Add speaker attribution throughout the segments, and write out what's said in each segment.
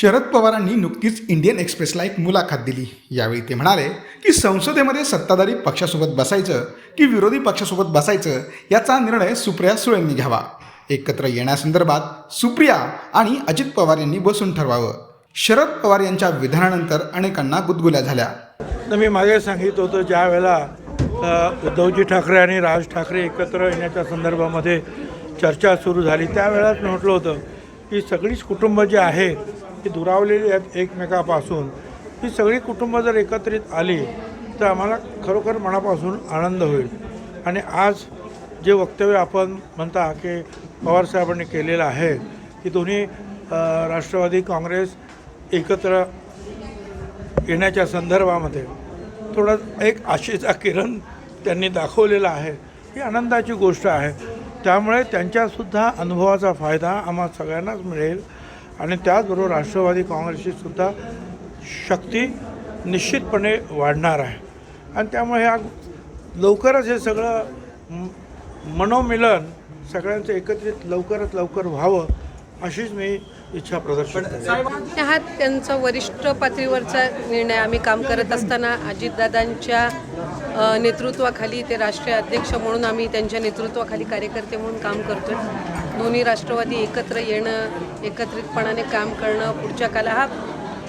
Speaker 1: शरद पवारांनी नुकतीच इंडियन एक्सप्रेसला एक मुलाखत दिली. यावेळी ते म्हणाले की संसदेमध्ये सत्ताधारी पक्षासोबत बसायचं की विरोधी पक्षासोबत बसायचं याचा निर्णय सुप्रिया सुळेंनी घ्यावा. एकत्र येण्यासंदर्भात सुप्रिया आणि अजित पवार यांनी बसून ठरवावं. शरद पवार यांच्या विधानानंतर अनेकांना गुदगुल्या झाल्या.
Speaker 2: तर मी मागे सांगित होतं ज्या वेळेला उद्धवजी ठाकरे आणि राज ठाकरे एकत्र येण्याच्या संदर्भामध्ये चर्चा सुरू झाली त्यावेळेस म्हटलं होतं की सगळीच कुटुंब जी आहे ही दुरावलेली आहेत एकमेकापासून. ही सगळी कुटुंब जर एकत्रित आली तर आम्हाला खरोखर मनापासून आनंद होईल. आणि आज जे वक्तव्य आपण म्हणता की पवारसाहेबांनी केलेलं आहे की दोन्ही राष्ट्रवादी काँग्रेस एकत्र येण्याच्या संदर्भामध्ये थोडा एक आशेचा किरण त्यांनी दाखवलेला आहे. ही आनंदाची गोष्ट आहे. त्यामुळे त्यांच्यासुद्धा अनुभवाचा फायदा आम्हा सगळ्यांनाच मिळेल. आणि त्याचबरोबर राष्ट्रवादी काँग्रेसची सुद्धा शक्ती निश्चितपणे वाढणार आहे. आणि त्यामुळे ह्या लवकरच हे सगळं मनोमिलन सगळ्यांचं एकत्रित लवकरात लवकर व्हावं अशीच मी इच्छा प्रदर्शन
Speaker 3: हा त्यांचा वरिष्ठ पातळीवरचा निर्णय आम्ही काम करत असताना अजितदादांच्या नेतृत्वाखाली ते राष्ट्रीय अध्यक्ष म्हणून आम्ही त्यांच्या नेतृत्वाखाली कार्यकर्ते म्हणून काम करतो दोन्ही राष्ट्रवादी एकत्र येणं एकत्रितपणाने काम करणं पुढच्या काला हा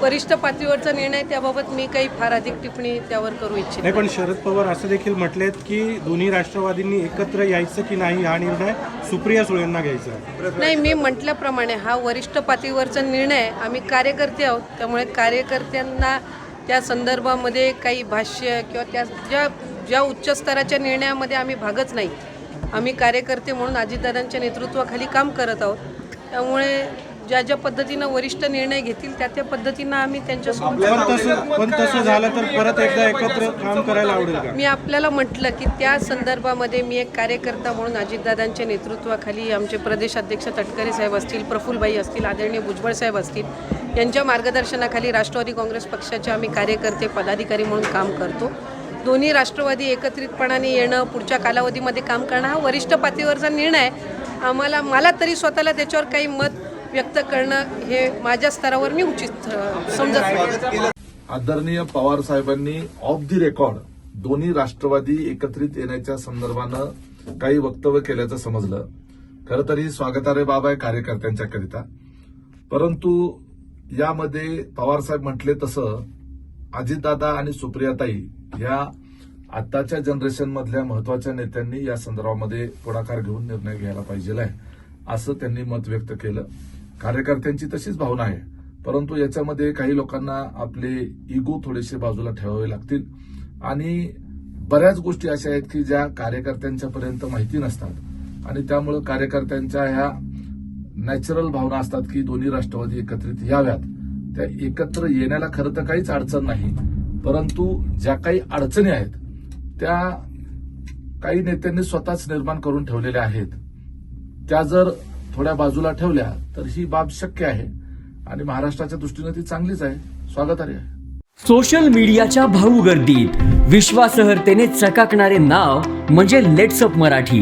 Speaker 3: वरिष्ठ पातळीवरचा निर्णय त्याबाबत मी काही फार अधिक टिप्पणी त्यावर करू इच्छित
Speaker 4: नाही पण शरद पवार असं देखील म्हटलेत की दोन्ही राष्ट्रवादींनी एकत्र यायचं की नाही हा निर्णय सुप्रिया सुळेंना घ्यायचा.
Speaker 3: नाही मी म्हटल्याप्रमाणे हा वरिष्ठ पातळीवरचा निर्णय आम्ही कार्यकर्ते आहोत. त्यामुळे कार्यकर्त्यांना त्या संदर्भामध्ये काही भाष्य किंवा त्या ज्या ज्या उच्च स्तराच्या निर्णयामध्ये आम्ही भागच नाही. आम्ही कार्यकर्ते म्हणून अजितदादांच्या नेतृत्वाखाली काम करत आहोत. त्यामुळे ज्या ज्या पद्धतीनं वरिष्ठ निर्णय घेतील त्या त्या पद्धतीनं आम्ही त्यांच्यासोबत
Speaker 4: पण तसं पण तसं झालं तर परत एकदा एकत्र काम करायला आवडेल का?
Speaker 3: मी आपल्याला म्हटलं की त्या संदर्भामध्ये मी एक कार्यकर्ता म्हणून अजितदादांच्या नेतृत्वाखाली आमचे प्रदेश अध्यक्ष तटकरे साहेब असतील प्रफुल्लबाई असतील आदरणीय भुजबळ साहेब असतील यांच्या मार्गदर्शनाखाली राष्ट्रवादी काँग्रेस पक्षाचे आम्ही कार्यकर्ते पदाधिकारी म्हणून काम करतो. दोन्ही राष्ट्रवादी एकत्रितपणाने येणं पुढच्या कालावधीमध्ये काम करणं हा वरिष्ठ पातळीवरचा निर्णय आम्हाला मला तरी स्वतःला त्याच्यावर काही मत व्यक्त करणं हे माझ्या स्तरावर मी उचित समजत
Speaker 5: आदरणीय पवार साहेबांनी ऑफ दी रेकॉर्ड दोन्ही राष्ट्रवादी एकत्रित येण्याच्या संदर्भानं काही वक्तव्य केल्याचं समजलं. खरं तर ही बाब आहे कार्यकर्त्यांच्याकरिता परंतु यामध्ये पवार साहेब म्हटले तसं अजितदादा आणि सुप्रियाताई या आताच्या जनरेशन मधल्या महत्त्वाच्या नेत्यांनी या संदर्भामध्ये पुढाकार घेऊन निर्णय घ्यायला पाहिजे आहे. असं त्यांनी मत व्यक्त केलं. कार्यकर्त्यांची तशीच भावना आहे. परंतु याच्यामध्ये काही लोकांना आपले इगो थोडेसे बाजूला ठेवावे लागतील. आणि बऱ्याच गोष्टी अशा आहेत की ज्या कार्यकर्त्यांच्या पर्यंत माहिती नसतात. आणि त्यामुळं कार्यकर्त्यांच्या ह्या नॅचरल भावना असतात की दोन्ही राष्ट्रवादी एकत्रित याव्यात. त्या एकत्र येण्याला खरं तर काहीच अडचण नाही. परंतु ज्या काही अडचणी आहेत त्या काही नेत्यांनी स्वतःच निर्माण करून ठेवलेल्या आहेत. त्या जर थोड्या बाजूला ठेवल्या तर ही बाब शक्य आहे आणि महाराष्ट्राच्या दृष्टीनं ती चांगलीच आहे. स्वागतार्ह आहे.
Speaker 6: सोशल मीडियाच्या भाऊ गर्दीत विश्वासार्हतेने चकाकणारे नाव म्हणजे लेट्सअप मराठी.